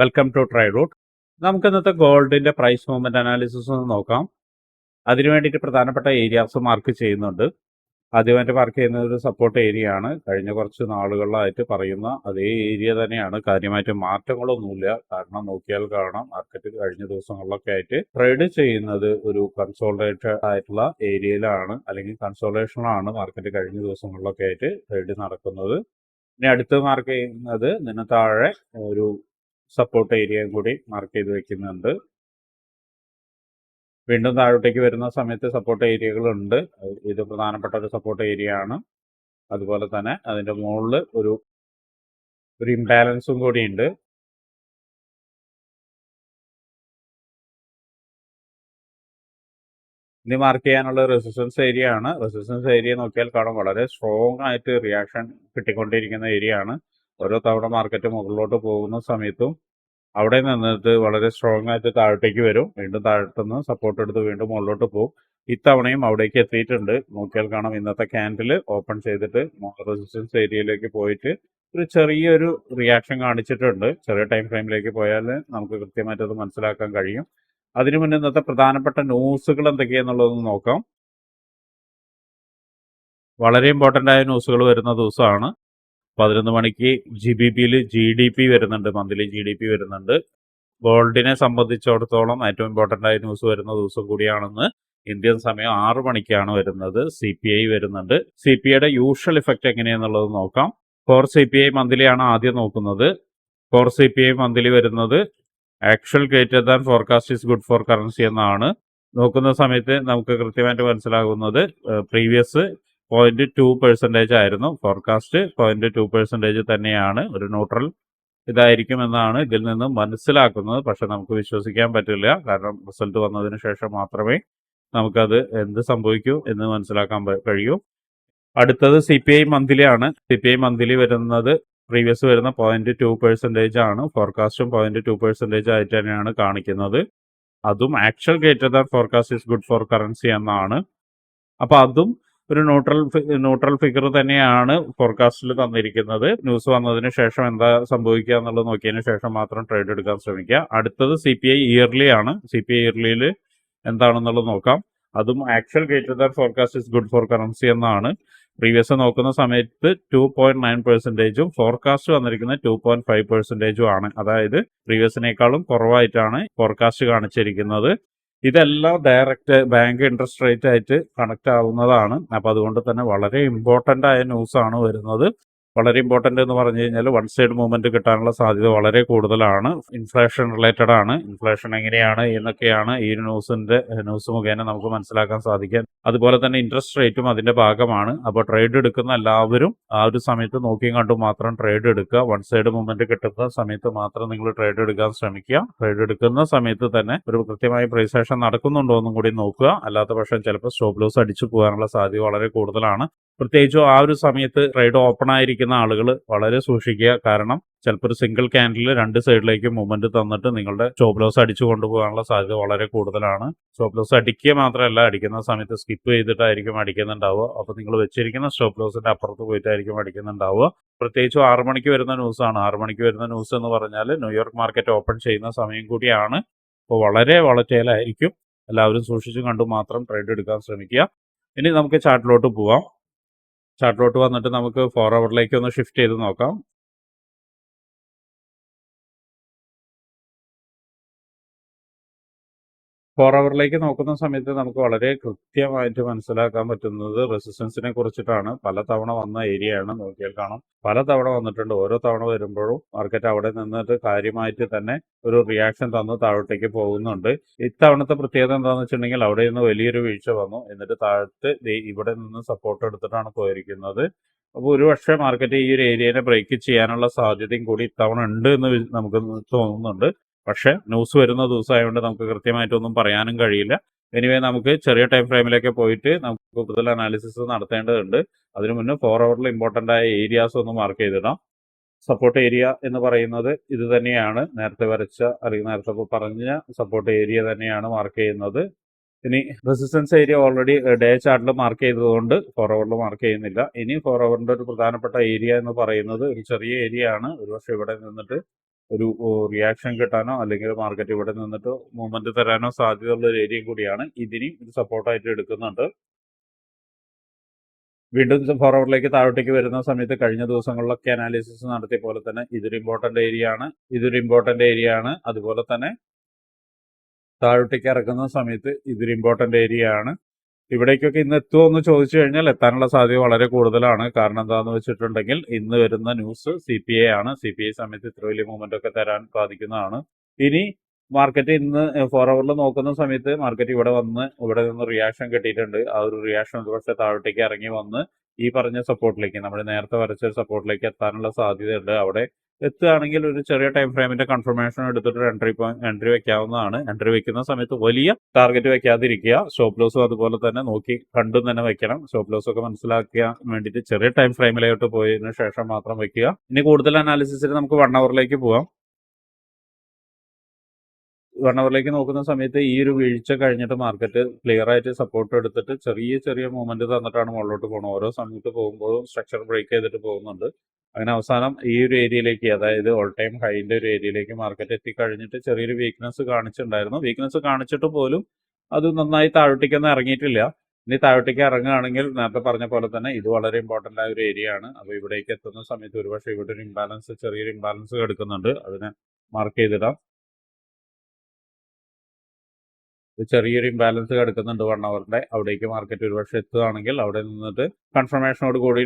Welcome to try root നമുക്ക് ഇന്നത്തെ ഗോൾഡിന്റെ പ്രൈസ് മൂവ്മെന്റ് അനാലിസിസ് ഒന്ന് നോക്കാം. അതിനു വേണ്ടിയിട്ട് പ്രധാനപ്പെട്ട ഏരിയാസ് മാർക്ക് ചെയ്യുന്നുണ്ട്. ആദ്യമായിട്ട് മാർക്ക് ചെയ്യുന്ന ഒരു സപ്പോർട്ട് ഏരിയ ആണ്. കഴിഞ്ഞ കുറച്ച് നാളുകളിലായിട്ട് പറയുന്ന അതേ ഏരിയ തന്നെയാണ്. കാര്യമായിട്ട് മാറ്റങ്ങളൊന്നുമില്ല. കാരണം നോക്കിയാൽ കാണാം മാർക്കറ്റ് കഴിഞ്ഞ ദിവസങ്ങളിലൊക്കെ ആയിട്ട് ട്രേഡ് ചെയ്യുന്നത് ഒരു കൺസോൾട്ടേറ്റഡ് ആയിട്ടുള്ള ഏരിയയിലാണ് അല്ലെങ്കിൽ കൺസോൾട്ടേഷനിലാണ് മാർക്കറ്റ് കഴിഞ്ഞ ദിവസങ്ങളിലൊക്കെ ആയിട്ട് ട്രേഡ് നടക്കുന്നത്. ഇനി അടുത്ത് മാർക്ക് ചെയ്യുന്നത് ഇതിന് താഴെ ഒരു സപ്പോർട്ട് ഏരിയയും കൂടി മാർക്ക് ചെയ്ത് വെക്കുന്നുണ്ട്. വീണ്ടും താഴോട്ടേക്ക് വരുന്ന സമയത്ത് സപ്പോർട്ട് ഏരിയകളുണ്ട് ഇത് പ്രധാനപ്പെട്ട ഒരു സപ്പോർട്ട് ഏരിയ ആണ്. അതുപോലെ തന്നെ അതിന്റെ മുകളിൽ ഒരു ഒരു ഇംബാലൻസും കൂടിയുണ്ട് ഇനി മാർക്ക് ചെയ്യാനുള്ള റെസിസ്റ്റൻസ് ഏരിയ ആണ്. റെസിസ്റ്റൻസ് ഏരിയ നോക്കിയാൽ കാണാം വളരെ സ്ട്രോങ് ആയിട്ട് റിയാക്ഷൻ കിട്ടിക്കൊണ്ടിരിക്കുന്ന ഏരിയ ആണ്. ഓരോ തവണ മാർക്കറ്റ് മുകളിലോട്ട് പോകുന്ന സമയത്തും അവിടെ നിന്നിട്ട് വളരെ സ്ട്രോങ് ആയിട്ട് താഴോട്ടേക്ക് വരും. വീണ്ടും താഴത്തുനിന്ന് സപ്പോർട്ട് എടുത്ത് വീണ്ടും മുകളിലോട്ട് പോകും. ഇത്തവണയും അവിടേക്ക് എത്തിയിട്ടുണ്ട്. നോക്കിയാൽ കാണാം ഇന്നത്തെ ക്യാൻഡിൽ ഓപ്പൺ ചെയ്തിട്ട് റെസിസ്റ്റൻസ് ഏരിയയിലേക്ക് പോയിട്ട് ഒരു ചെറിയൊരു റിയാക്ഷൻ കാണിച്ചിട്ടുണ്ട്. ചെറിയ ടൈം ഫ്രെയിമിലേക്ക് പോയാൽ നമുക്ക് കൃത്യമായിട്ട് അത് മനസ്സിലാക്കാൻ കഴിയും. അതിനു മുന്നേ ഇന്നത്തെ പ്രധാനപ്പെട്ട ന്യൂസുകൾ എന്തൊക്കെയാന്നുള്ളതൊന്ന് നോക്കാം. വളരെ ഇമ്പോർട്ടന്റ് ആയ ന്യൂസുകൾ വരുന്ന ദിവസമാണ്. പതിനൊന്ന് മണിക്ക് ജി ബി പിയിൽ ജി ഡി പി വരുന്നുണ്ട്. മന്ത്ലി ജി ഡി പി വരുന്നുണ്ട്. ഗോൾഡിനെ സംബന്ധിച്ചിടത്തോളം ഏറ്റവും ഇമ്പോർട്ടന്റ് ആയ ന്യൂസ് വരുന്ന ദിവസം കൂടിയാണെന്ന് ഇന്ത്യൻ സമയം ആറു മണിക്കാണ് വരുന്നത്. സി പി ഐ വരുന്നുണ്ട്. സി പി ഐയുടെ യൂഷ്വൽ ഇഫക്റ്റ് എങ്ങനെയാണെന്നുള്ളത് നോക്കാം. കോർ സി പി ഐ മന്ത്ലിയാണ് ആദ്യം നോക്കുന്നത്. Core C P I monthly വരുന്നത് actual greater than forecast is good for currency എന്നാണ്. നോക്കുന്ന സമയത്ത് നമുക്ക് കൃത്യമായിട്ട് മനസ്സിലാകുന്നത്. പ്രീവിയസ് പോയിന്റ് ടു പെർസെന്റേജ് ആയിരുന്നു. ഫോർകാസ്റ്റ് പോയിന്റ് ടു പെർസെന്റേജ് തന്നെയാണ്. ഒരു ന്യൂട്രൽ ഇതായിരിക്കും എന്നാണ് ഇതിൽ നിന്നും മനസ്സിലാക്കുന്നത്. പക്ഷെ നമുക്ക് വിശ്വസിക്കാൻ പറ്റില്ല. കാരണം റിസൾട്ട് വന്നതിന് ശേഷം മാത്രമേ നമുക്കത് എന്ത് സംഭവിക്കൂ എന്ന് മനസ്സിലാക്കാൻ കഴിയൂ. അടുത്തത് സി പി ഐ മന്ത്ലിയാണ് സി പി ഐ മന്ത്ലി വരുന്നത് പ്രീവിയസ് വരുന്ന പോയിന്റ് ടു പെർസെന്റേജ് ആണ്. ഫോർകാസ്റ്റും പോയിന്റ് ടു പെർസെന്റേജ് ആയിട്ട് തന്നെയാണ് കാണിക്കുന്നത്. അതും actual greater than forecast is good for currency എന്നാണ്. അപ്പോൾ അതും ഒരു ന്യൂട്രൽ ന്യൂട്രൽ ഫിഗർ തന്നെയാണ് ഫോർകാസ്റ്റിൽ തന്നിരിക്കുന്നത്. ന്യൂസ് വന്നതിന് ശേഷം എന്താ സംഭവിക്കുക എന്നുള്ളത് നോക്കിയതിന് ശേഷം മാത്രം ട്രേഡ് എടുക്കാൻ ശ്രമിക്കുക. അടുത്തത് സി പി ഐ ഇയർലി ആണ്. സി പി ഐ ഇയർലിയിൽ എന്താണെന്നുള്ളത് നോക്കാം. അതും actual greater than forecast is good for currency എന്നാണ്. പ്രീവിയസ് നോക്കുന്ന സമയത്ത് ടു പോയിന്റ് നയൻ പെർസെന്റേജും ഫോർകാസ്റ്റ് വന്നിരിക്കുന്നത് ടു പോയിന്റ് ഫൈവ് പെർസെന്റേജും ആണ്. അതായത് പ്രീവിയസിനേക്കാളും കുറവായിട്ടാണ് ഫോർകാസ്റ്റ് കാണിച്ചിരിക്കുന്നത്. ഇതെല്ലാം ഡയറക്റ്റ് ബാങ്ക് ഇൻട്രസ്റ്റ് റേറ്റ് ആയിട്ട് കണക്ട് ആവുന്നതാണ്. അപ്പൊ അതുകൊണ്ട് തന്നെ വളരെ ഇമ്പോർട്ടന്റ് ആയ ന്യൂസ് ആണ് വരുന്നത്. വളരെ ഇമ്പോർട്ടന്റ് എന്ന് പറഞ്ഞു കഴിഞ്ഞാൽ വൺ സൈഡ് മൂവ്മെന്റ് കിട്ടാനുള്ള സാധ്യത വളരെ കൂടുതലാണ്. ഇൻഫ്ലേഷൻ റിലേറ്റഡ് ആണ്. ഇൻഫ്ലേഷൻ എങ്ങനെയാണ് എന്നൊക്കെയാണ് ഈ ന്യൂസിന്റെ ന്യൂസ് മുഖേന നമുക്ക് മനസ്സിലാക്കാൻ സാധിക്കാൻ അതുപോലെ തന്നെ ഇൻട്രസ്റ്റ് റേറ്റും അതിന്റെ ഭാഗമാണ്. അപ്പോൾ ട്രേഡ് എടുക്കുന്ന എല്ലാവരും ആ ഒരു സമയത്ത് നോക്കിയും കണ്ടും മാത്രം ട്രേഡ് എടുക്കുക. വൺ സൈഡ് മൂവ്മെന്റ് കിട്ടുന്ന സമയത്ത് മാത്രം നിങ്ങൾ ട്രേഡ് എടുക്കാൻ ശ്രമിക്കുക. ട്രേഡ് എടുക്കുന്ന സമയത്ത് തന്നെ ഒരു കൃത്യമായ പ്രൈസ് ആക്ഷൻ നടക്കുന്നുണ്ടോ എന്നും കൂടി നോക്കുക. അല്ലാത്ത പക്ഷം ചിലപ്പോൾ സ്റ്റോപ്പ് ലോസ് അടിച്ചു പോകാനുള്ള സാധ്യത വളരെ കൂടുതലാണ്. പ്രത്യേകിച്ചും ആ ഒരു സമയത്ത് ട്രേഡ് ഓപ്പൺ ആയിരിക്കുന്ന ആളുകൾ വളരെ സൂക്ഷിക്കുക. കാരണം ചിലപ്പോൾ ഒരു സിംഗിൾ ക്യാൻഡിൽ രണ്ട് സൈഡിലേക്ക് മൂവ്മെന്റ് തന്നിട്ട് നിങ്ങളുടെ സ്റ്റോപ്പ് ലോസ് അടിച്ചു കൊണ്ടുപോകാനുള്ള സാധ്യത വളരെ കൂടുതലാണ്. സ്റ്റോപ്പ് ലോസ് അടിക്കുക മാത്രമല്ല അടിക്കുന്ന സമയത്ത് സ്കിപ്പ് ചെയ്തിട്ടായിരിക്കും അടിക്കുന്നുണ്ടാവുക. അപ്പോൾ നിങ്ങൾ വെച്ചിരിക്കുന്ന സ്റ്റോപ്പ് ലോസിന്റെ അപ്പുറത്ത് പോയിട്ടായിരിക്കും അടിക്കുന്നുണ്ടാവുക. പ്രത്യേകിച്ചും ആറു മണിക്ക് വരുന്ന ന്യൂസാണ് ആറു മണിക്ക് വരുന്ന ന്യൂസ് എന്ന് പറഞ്ഞാൽ ന്യൂയോർക്ക് മാർക്കറ്റ് ഓപ്പൺ ചെയ്യുന്ന സമയം കൂടിയാണ്. അപ്പോൾ വളരെ വളറ്റേലായിരിക്കും എല്ലാവരും സൂക്ഷിച്ചും കണ്ടു മാത്രം ട്രേഡ് എടുക്കാൻ ശ്രമിക്കുക. ഇനി നമുക്ക് ചാർട്ടിലോട്ട് പോവാം. ചാർട്ടിലോട്ട് വന്നിട്ട് നമുക്ക് ഫോർ അവറിലേക്ക് ഒന്ന് ഷിഫ്റ്റ് ചെയ്ത് നോക്കാം. ഫോർ അവറിലേക്ക് നോക്കുന്ന സമയത്ത് നമുക്ക് വളരെ കൃത്യമായിട്ട് മനസ്സിലാക്കാൻ പറ്റുന്നത് റെസിസ്റ്റൻസിനെ കുറിച്ചിട്ടാണ്. പല തവണ വന്ന ഏരിയയാണ് നോക്കിയാൽ കാണാം. പല തവണ വന്നിട്ടുണ്ട്. ഓരോ തവണ വരുമ്പോഴും മാർക്കറ്റ് അവിടെ നിന്നിട്ട് കാര്യമായിട്ട് തന്നെ ഒരു റിയാക്ഷൻ തന്ന് താഴോട്ടേക്ക് പോകുന്നുണ്ട്. ഇത്തവണത്തെ പ്രത്യേകത എന്താണെന്ന് വെച്ചിട്ടുണ്ടെങ്കിൽ അവിടെ നിന്ന് വലിയൊരു വീഴ്ച വന്നു. എന്നിട്ട് താഴത്ത് ഇവിടെ നിന്ന് സപ്പോർട്ട് എടുത്തിട്ടാണ് പോയിരിക്കുന്നത്. അപ്പോൾ ഒരുപക്ഷെ മാർക്കറ്റ് ഈ ഒരു ഏരിയനെ ബ്രേക്ക് ചെയ്യാനുള്ള സാധ്യതയും കൂടി ഇത്തവണ ഉണ്ട് എന്ന് നമുക്ക് തോന്നുന്നുണ്ട്. പക്ഷെ ന്യൂസ് വരുന്ന ദിവസമായതുകൊണ്ട് നമുക്ക് കൃത്യമായിട്ടൊന്നും പറയാനും കഴിയില്ല. എനിവേ നമുക്ക് ചെറിയ ടൈം ഫ്രെയിമിലേക്ക് പോയിട്ട് നമുക്ക് കൂടുതൽ അനാലിസിസ് നടത്തേണ്ടതുണ്ട്. അതിനു മുന്നേ ഫോർ അവറിൽ ഇമ്പോർട്ടന്റ് ആയ ഏരിയാസ് ഒന്ന് മാർക്ക് ചെയ്തിടാം. സപ്പോർട്ട് ഏരിയ എന്ന് പറയുന്നത് ഇത് തന്നെയാണ്. നേരത്തെ വരച്ച അല്ലെങ്കിൽ നേരത്തെ പറഞ്ഞ സപ്പോർട്ട് ഏരിയ തന്നെയാണ് മാർക്ക് ചെയ്യുന്നത്. ഇനി റെസിസ്റ്റൻസ് ഏരിയ ഓൾറെഡി ഡേ ചാർട്ടിൽ മാർക്ക് ചെയ്തതുകൊണ്ട് ഫോർ അവറിൽ മാർക്ക് ചെയ്യുന്നില്ല. ഇനി ഫോർ അവറിന്റെ ഒരു പ്രധാനപ്പെട്ട ഏരിയ എന്ന് പറയുന്നത് ഒരു ചെറിയ ഏരിയ ആണ്. ഒരുപക്ഷെ ഇവിടെ നിന്നിട്ട് ഒരു റിയാക്ഷൻ കിട്ടാനോ അല്ലെങ്കിൽ മാർക്കറ്റ് ഇവിടെ നിന്നിട്ട് മൂവ്മെന്റ് തരാനോ സാധ്യതയുള്ള ഒരു ഏരിയ കൂടിയാണ് ഇതിനെയും ഇത് സപ്പോർട്ടായിട്ട് എടുക്കുന്നുണ്ട്. വീണ്ടും ഫോർവേഡിലേക്ക് താഴോട്ടേക്ക് വരുന്ന സമയത്ത് കഴിഞ്ഞ ദിവസങ്ങളിലൊക്കെ അനാലിസിസ് നടത്തിയ പോലെ തന്നെ ഇതൊരു ഇമ്പോർട്ടന്റ് ഏരിയ ആണ്. ഇതൊരു ഇമ്പോർട്ടന്റ് ഏരിയ ആണ്. അതുപോലെ തന്നെ താഴോട്ടേക്ക് ഇറക്കുന്ന സമയത്ത് ഇതൊരു ഇമ്പോർട്ടന്റ് ഏരിയ ആണ്. ഇവിടേക്കൊക്കെ ഇന്ന് എത്തുമോ എന്ന് ചോദിച്ചു കഴിഞ്ഞാൽ എത്താനുള്ള സാധ്യത വളരെ കൂടുതലാണ്. കാരണം എന്താന്ന് വെച്ചിട്ടുണ്ടെങ്കിൽ ഇന്ന് വരുന്ന ന്യൂസ് സി പി ഐ ആണ്. സി പി ഐ സമയത്ത് ഇത്ര വലിയ മൂവ്മെന്റ് ഒക്കെ തരാൻ സാധിക്കുന്നതാണ് ഇനി മാർക്കറ്റ് ഇന്ന് ഫോർ അവറിൽ നോക്കുന്ന സമയത്ത് മാർക്കറ്റ് ഇവിടെ വന്ന് ഇവിടെ നിന്ന് റിയാക്ഷൻ കിട്ടിയിട്ടുണ്ട്. ആ ഒരു റിയാക്ഷൻ ഒരുപക്ഷെ താഴോട്ടേക്ക് ഇറങ്ങി വന്ന് ഈ പറഞ്ഞ സപ്പോർട്ടിലേക്ക് നമ്മൾ നേരത്തെ വരച്ച സപ്പോർട്ടിലേക്ക് എത്താനുള്ള സാധ്യതയുണ്ട്. അവിടെ എത്തുകയാണെങ്കിൽ ഒരു ചെറിയ ടൈം ഫ്രെയിമിന്റെ കൺഫർമേഷൻ എടുത്തിട്ട് എൻട്രി എൻട്രി വെക്കാവുന്നതാണ്. എൻട്രി വെക്കുന്ന സമയത്ത് വലിയ ടാർഗറ്റ് വെക്കാതിരിക്കുക. സ്റ്റോപ്പ് ലോസും അതുപോലെ തന്നെ നോക്കി കണ്ടും തന്നെ വെക്കണം. സ്റ്റോപ്പ് ലോസ് ഒക്കെ മനസ്സിലാക്കാൻ വേണ്ടിയിട്ട് ചെറിയ ടൈം ഫ്രെയിമിലോട്ട് പോയതിനു ശേഷം മാത്രം വെക്കുക. ഇനി കൂടുതൽ അനാലിസിസിൽ നമുക്ക് വൺ അവറിലേക്ക് പോവാം. വൺ അവറിലേക്ക് നോക്കുന്ന സമയത്ത് ഈ ഒരു വീഴ്ച കഴിഞ്ഞിട്ട് മാർക്കറ്റ് ക്ലിയർ ആയിട്ട് സപ്പോർട്ട് എടുത്തിട്ട് ചെറിയ ചെറിയ മൂവ്മെന്റ് തന്നിട്ടാണ് മുകളിലോട്ട് പോകുന്നത് ഓരോ സമയത്ത് പോകുമ്പോഴും സ്ട്രക്ചർ ബ്രേക്ക് ചെയ്തിട്ട് പോകുന്നുണ്ട്. അങ്ങനെ അവസാനം ഈ ഒരു ഏരിയയിലേക്ക് അതായത് ഓൾ ടൈം ഹൈന്റെ ഒരു ഏരിയയിലേക്ക് മാർക്കറ്റ് എത്തിക്കഴിഞ്ഞിട്ട് ചെറിയൊരു വീക്ക്നെസ് കാണിച്ചിട്ടുണ്ടായിരുന്നു. വീക്ക്നെസ് കാണിച്ചിട്ട് പോലും അത് നന്നായി താഴോട്ടേക്കൊന്നും ഇറങ്ങിയിട്ടില്ല. ഇനി താഴോട്ടേക്ക് ഇറങ്ങുകയാണെങ്കിൽ നേരത്തെ പറഞ്ഞ പോലെ തന്നെ ഇത് വളരെ ഇമ്പോർട്ടന്റ് ആയ ഒരു ഏരിയ ആണ്. അപ്പോൾ ഇവിടേക്ക് എത്തുന്ന സമയത്ത് ഒരുപക്ഷെ ഇവിടെ ഒരു ഇംബാലൻസ് ചെറിയൊരു ഇംബാലൻസ് എടുക്കുന്നുണ്ട് അതിനെ മാർക്ക് ചെയ്തിടാം. ഒരു ചെറിയൊരു ഇംബാലൻസ് കിടക്കുന്നുണ്ട് വൺ അവറിന്റെ അവിടേക്ക് മാർക്കറ്റ് ഒരുപക്ഷെ എത്തുകയാണെങ്കിൽ അവിടെ നിന്നിട്ട് കൺഫർമേഷനോട് കൂടി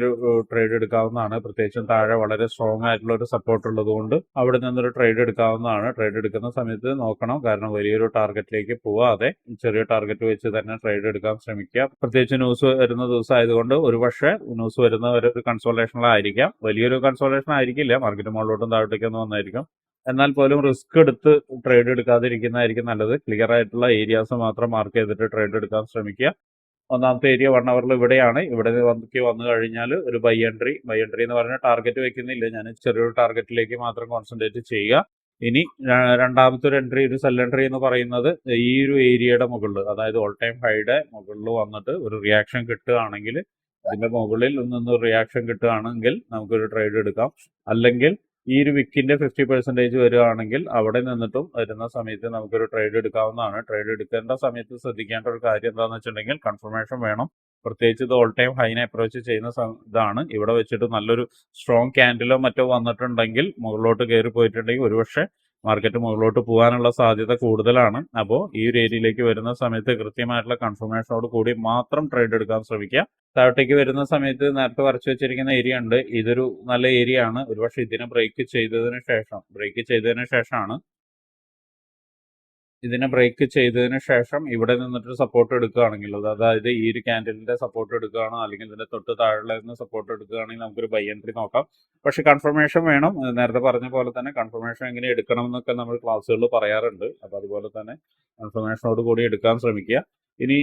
ട്രേഡ് എടുക്കാവുന്നതാണ്. പ്രത്യേകിച്ചും താഴെ വളരെ സ്ട്രോങ് ആയിട്ടുള്ള ഒരു സപ്പോർട്ട് ഉള്ളത് കൊണ്ട് അവിടെ നിന്നൊരു ട്രേഡ് എടുക്കാവുന്നതാണ്. ട്രേഡ് എടുക്കുന്ന സമയത്ത് നോക്കണം. കാരണം വലിയൊരു ടാർഗറ്റിലേക്ക് പോവാതെ ചെറിയ ടാർഗറ്റ് വെച്ച് തന്നെ ട്രേഡ് എടുക്കാൻ ശ്രമിക്കുക. പ്രത്യേകിച്ച് ന്യൂസ് വരുന്ന ദിവസം ആയതുകൊണ്ട് ഒരുപക്ഷെ ന്യൂസ് വരുന്ന ഒരു കൺസോളേഷനിലായിരിക്കാം വലിയൊരു കൺസോളേഷൻ ആയിരിക്കില്ല മാർക്കറ്റ് മുകളിലോട്ടും താഴോട്ടേക്കൊന്നും വന്നായിരിക്കും. എന്നാൽ പോലും റിസ്ക് എടുത്ത് ട്രേഡ് എടുക്കാതിരിക്കുന്നതായിരിക്കും നല്ലത്. ക്ലിയർ ആയിട്ടുള്ള ഏരിയാസ് മാത്രം മാർക്ക് ചെയ്തിട്ട് ട്രേഡ് എടുക്കാൻ ശ്രമിക്കുക. ഒന്നാമത്തെ ഏരിയ വൺ അവറിൽ ഇവിടെയാണ്. ഇവിടെ വന്ന് വന്നു കഴിഞ്ഞാൽ ഒരു ബൈ എൻട്രി ബൈ എൻട്രി എന്ന് പറഞ്ഞാൽ ടാർഗറ്റ് വെക്കുന്നില്ല. ഞാൻ ചെറിയൊരു ടാർഗറ്റിലേക്ക് മാത്രം കോൺസെൻട്രേറ്റ് ചെയ്യുക. ഇനി രണ്ടാമത്തെ ഒരു എൻട്രി ഒരു സെൽ എൻട്രി എന്ന് പറയുന്നത് ഈ ഒരു ഏരിയയുടെ മുകളിൽ അതായത് ഓൾ ടൈം ഹൈയുടെ മുകളിൽ വന്നിട്ട് ഒരു റിയാക്ഷൻ കിട്ടുകയാണെങ്കിൽ അതിന്റെ മുകളിൽ നിന്ന് റിയാക്ഷൻ കിട്ടുകയാണെങ്കിൽ നമുക്കൊരു ട്രേഡ് എടുക്കാം. അല്ലെങ്കിൽ ഈ ഒരു വിക്കിന്റെ ഫിഫ്റ്റി പെർസെന്റേജ് വരികയാണെങ്കിൽ അവിടെ നിന്നിട്ടും വരുന്ന സമയത്ത് നമുക്കൊരു ട്രേഡ് എടുക്കാവുന്നതാണ്. ട്രേഡ് എടുക്കേണ്ട സമയത്ത് ശ്രദ്ധിക്കേണ്ട ഒരു കാര്യം എന്താണെന്ന് വെച്ചിട്ടുണ്ടെങ്കിൽ കൺഫർമേഷൻ വേണം. പ്രത്യേകിച്ച് ഇത് ഓൾ ടൈം ഹൈനെ അപ്രോച്ച് ചെയ്യുന്ന ഇതാണ്. ഇവിടെ വെച്ചിട്ട് നല്ലൊരു സ്ട്രോങ് ക്യാൻഡിലോ മറ്റോ വന്നിട്ടുണ്ടെങ്കിൽ മുകളിലോട്ട് കയറി പോയിട്ടുണ്ടെങ്കിൽ ഒരുപക്ഷെ മാർക്കറ്റ് മുകളിലോട്ട് പോകാനുള്ള സാധ്യത കൂടുതലാണ്. അപ്പോൾ ഈ ഒരു ഏരിയയിലേക്ക് വരുന്ന സമയത്ത് കൃത്യമായിട്ടുള്ള കൺഫർമേഷനോട് കൂടി മാത്രം ട്രേഡ് എടുക്കാൻ ശ്രമിക്കുക. താഴോട്ടേക്ക് വരുന്ന സമയത്ത് നേരത്തെ വരച്ചു വെച്ചിരിക്കുന്ന ഏരിയ ഉണ്ട്. ഇതൊരു നല്ല ഏരിയ ആണ്. ഒരുപക്ഷെ ഇതിനെ ബ്രേക്ക് ചെയ്തതിന് ശേഷം ബ്രേക്ക് ചെയ്തതിന് ശേഷമാണ് ഇതിനെ ബ്രേക്ക് ചെയ്തതിന് ശേഷം ഇവിടെ നിന്നിട്ട് സപ്പോർട്ട് എടുക്കുകയാണെങ്കിൽ അതായത് ഈ ഒരു ക്യാൻഡലിന്റെ സപ്പോർട്ട് എടുക്കുകയാണോ അല്ലെങ്കിൽ ഇതിന്റെ തൊട്ട് താഴെ നിന്ന് സപ്പോർട്ട് എടുക്കുകയാണെങ്കിൽ നമുക്കൊരു ബൈ എൻട്രി നോക്കാം. പക്ഷെ കൺഫർമേഷൻ വേണം. നേരത്തെ പറഞ്ഞ പോലെ തന്നെ കൺഫർമേഷൻ എങ്ങനെ എടുക്കണം എന്നൊക്കെ നമ്മൾ ക്ലാസ്സുകളിൽ പറയാറുണ്ട്. അപ്പൊ അതുപോലെ തന്നെ കൺഫർമേഷനോട് കൂടി എടുക്കാൻ ശ്രമിക്കുക. ഇനി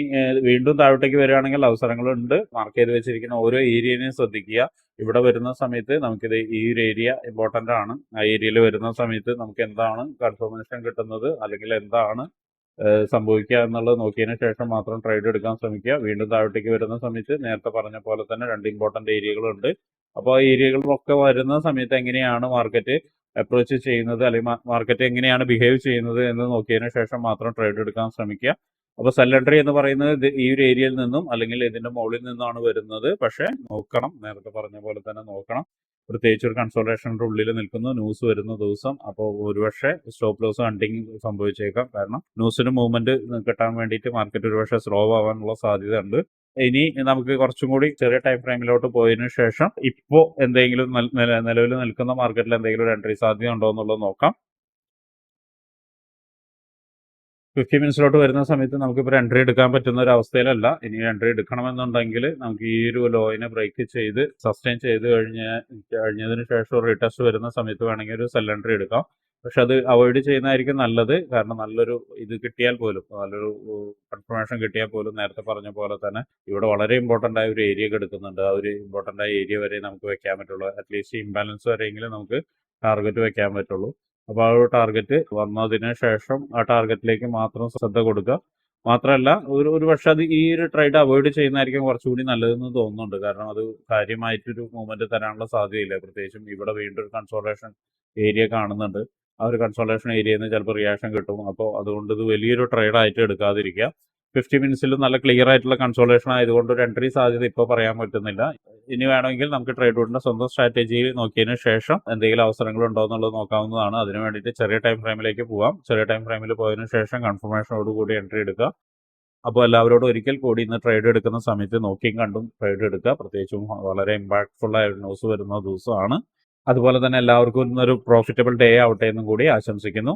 വീണ്ടും താഴോട്ടേക്ക് വരികയാണെങ്കിൽ അവസരങ്ങളുണ്ട്. മാർക്ക് ചെയ്ത് വെച്ചിരിക്കുന്ന ഓരോ ഏരിയനെയും ശ്രദ്ധിക്കുക. ഇവിടെ വരുന്ന സമയത്ത് നമുക്കിത് ഈ ഒരു ഏരിയ ഇമ്പോർട്ടന്റ് ആണ്. ആ ഏരിയയിൽ വരുന്ന സമയത്ത് നമുക്ക് എന്താണ് കൺഫർമേഷൻ കിട്ടുന്നത്? അല്ലെങ്കിൽ എന്താണ് സംഭവിക്കുക എന്നുള്ളത് നോക്കിയതിന് ശേഷം മാത്രം ട്രേഡ് എടുക്കാൻ ശ്രമിക്കുക. വീണ്ടും താഴോട്ടേക്ക് വരുന്ന സമയത്ത് നേരത്തെ പറഞ്ഞ പോലെ തന്നെ രണ്ട് ഇമ്പോർട്ടന്റ് ഏരിയകളുണ്ട് അപ്പോൾ ആ ഏരിയകളിലൊക്കെ വരുന്ന സമയത്ത് എങ്ങനെയാണ് മാർക്കറ്റ് അപ്രോച്ച് ചെയ്യുന്നത്? അല്ലെങ്കിൽ മാർക്കറ്റ് എങ്ങനെയാണ് ബിഹേവ് ചെയ്യുന്നത് എന്ന് നോക്കിയതിന് ശേഷം മാത്രം ട്രേഡ് എടുക്കാൻ ശ്രമിക്കുക. അപ്പോൾ സെല്ലണ്ടറി എന്ന് പറയുന്നത് ഈ ഒരു ഏരിയയിൽ നിന്നും അല്ലെങ്കിൽ ഇതിന്റെ മുകളിൽ നിന്നാണ് വരുന്നത്. പക്ഷേ നോക്കണം നേരത്തെ പറഞ്ഞ പോലെ തന്നെ നോക്കണം. പ്രത്യേകിച്ച് ഒരു കൺസോൾട്ടേഷന്റെ ഉള്ളിൽ നിൽക്കുന്നു. ന്യൂസ് വരുന്ന ദിവസം. അപ്പോൾ ഒരുപക്ഷെ സ്റ്റോപ്പ് ലോസ് ഹണ്ടിങ് സംഭവിച്ചേക്കാം. കാരണം ന്യൂസിന് മൂവ്മെന്റ് കിട്ടാൻ വേണ്ടിയിട്ട് മാർക്കറ്റ് ഒരുപക്ഷെ സ്ലോ ആവാനുള്ള സാധ്യത ഉണ്ട് ഇനി നമുക്ക് കുറച്ചും കൂടി ചെറിയ ടൈം ഫ്രെയിമിലോട്ട് പോയതിനു ശേഷം ഇപ്പോൾ എന്തെങ്കിലും നിലവിൽ നിൽക്കുന്ന മാർക്കറ്റിൽ എന്തെങ്കിലും ഒരു എൻട്രി സാധ്യത ഉണ്ടോ എന്നുള്ളത് നോക്കാം. ഫിഫ്റ്റി മിനിറ്റ്സിലോട്ട് വരുന്ന സമയത്ത് നമുക്കിപ്പോൾ എൻട്രി എടുക്കാൻ പറ്റുന്ന ഒരു അവസ്ഥയിലല്ല. ഇനി എൻട്രി എടുക്കണമെന്നുണ്ടെങ്കിൽ നമുക്ക് ഈ ഒരു ലോയിനെ ബ്രേക്ക് ചെയ്ത് സസ്റ്റെയിൻ ചെയ്ത് കഴിഞ്ഞ കഴിഞ്ഞതിന് ശേഷം റീടെസ്റ്റ് വരുന്ന സമയത്ത് വേണമെങ്കിൽ ഒരു സെൽ എൻട്രി എടുക്കാം. പക്ഷെ അത് അവോയ്ഡ് ചെയ്യുന്നതായിരിക്കും നല്ലത്. കാരണം നല്ലൊരു ഇത് കിട്ടിയാൽ പോലും നല്ലൊരു കൺഫർമേഷൻ കിട്ടിയാൽ പോലും നേരത്തെ പറഞ്ഞ പോലെ തന്നെ ഇവിടെ വളരെ ഇമ്പോർട്ടന്റ് ആയ ഒരു ഏരിയ എടുക്കുന്നുണ്ട്. ആ ഒരു ഇമ്പോർട്ടന്റ് ആയ ഏരിയ വരെ നമുക്ക് വെക്കാൻ പറ്റുള്ളൂ. അറ്റ്ലീസ്റ്റ് ഇംബാലൻസ് വരെയെങ്കിലും നമുക്ക് ടാർഗറ്റ് വെക്കാൻ പറ്റുള്ളൂ. അപ്പോൾ ആ ഒരു ടാർഗറ്റ് വന്നതിന് ശേഷം ആ ടാർഗറ്റിലേക്ക് മാത്രം ശ്രദ്ധ കൊടുക്കുക. മാത്രമല്ല ഒരു ഒരു പക്ഷെ അത് ഈ ഒരു ട്രേഡ് അവോയ്ഡ് ചെയ്യുന്നതായിരിക്കും കുറച്ചുകൂടി നല്ലതെന്ന് തോന്നുന്നുണ്ട്. കാരണം അത് കാര്യമായിട്ടൊരു മൂവ്മെന്റ് തരാനുള്ള സാധ്യതയില്ല. പ്രത്യേകിച്ചും ഇവിടെ വീണ്ടും ഒരു കൺസോളേഷൻ ഏരിയ കാണുന്നുണ്ട്. ആ ഒരു കൺസോളേഷൻ ഏരിയയിൽ നിന്ന് ചിലപ്പോൾ റിയാക്ഷൻ കിട്ടും. അപ്പോൾ അതുകൊണ്ട് ഇത് വലിയൊരു ട്രേഡ് ആയിട്ട് എടുക്കാതിരിക്കുക. ഫിഫ്റ്റി മിനിറ്റ്സിലും നല്ല ക്ലിയർ ആയിട്ടുള്ള കൺസോളേഷൻ ആയതുകൊണ്ട് ഒരു എൻട്രി സാധ്യത ഇപ്പോൾ പറയാൻ പറ്റുന്നില്ല. ഇനി വേണമെങ്കിൽ നമുക്ക് ട്രേഡ് വുഡിന്റെ സ്വന്തം സ്ട്രാറ്റജി നോക്കിയതിന് ശേഷം എന്തെങ്കിലും അവസരങ്ങൾ ഉണ്ടോ എന്നുള്ളത് നോക്കാവുന്നതാണ്. അതിന് വേണ്ടിയിട്ട് ചെറിയ ടൈം ഫ്രെയിമിലേക്ക് പോവാം. ചെറിയ ടൈം ഫ്രെയിമിൽ പോയതിനു ശേഷം കൺഫർമേഷനോട് കൂടി എൻട്രി എടുക്കുക. അപ്പോൾ എല്ലാവരോടും ഒരിക്കൽ കൂടി ഇന്ന് ട്രേഡ് എടുക്കുന്ന സമയത്ത് നോക്കിയും കണ്ടും ട്രേഡ് എടുക്കുക. പ്രത്യേകിച്ചും വളരെ ഇമ്പാക്ട്ഫുൾ ആയ ഒരു ന്യൂസ് വരുന്ന ദിവസമാണ്. അതുപോലെ തന്നെ എല്ലാവർക്കും ഇന്നൊരു പ്രോഫിറ്റബിൾ ഡേ ആവട്ടെ എന്നും കൂടി ആശംസിക്കുന്നു.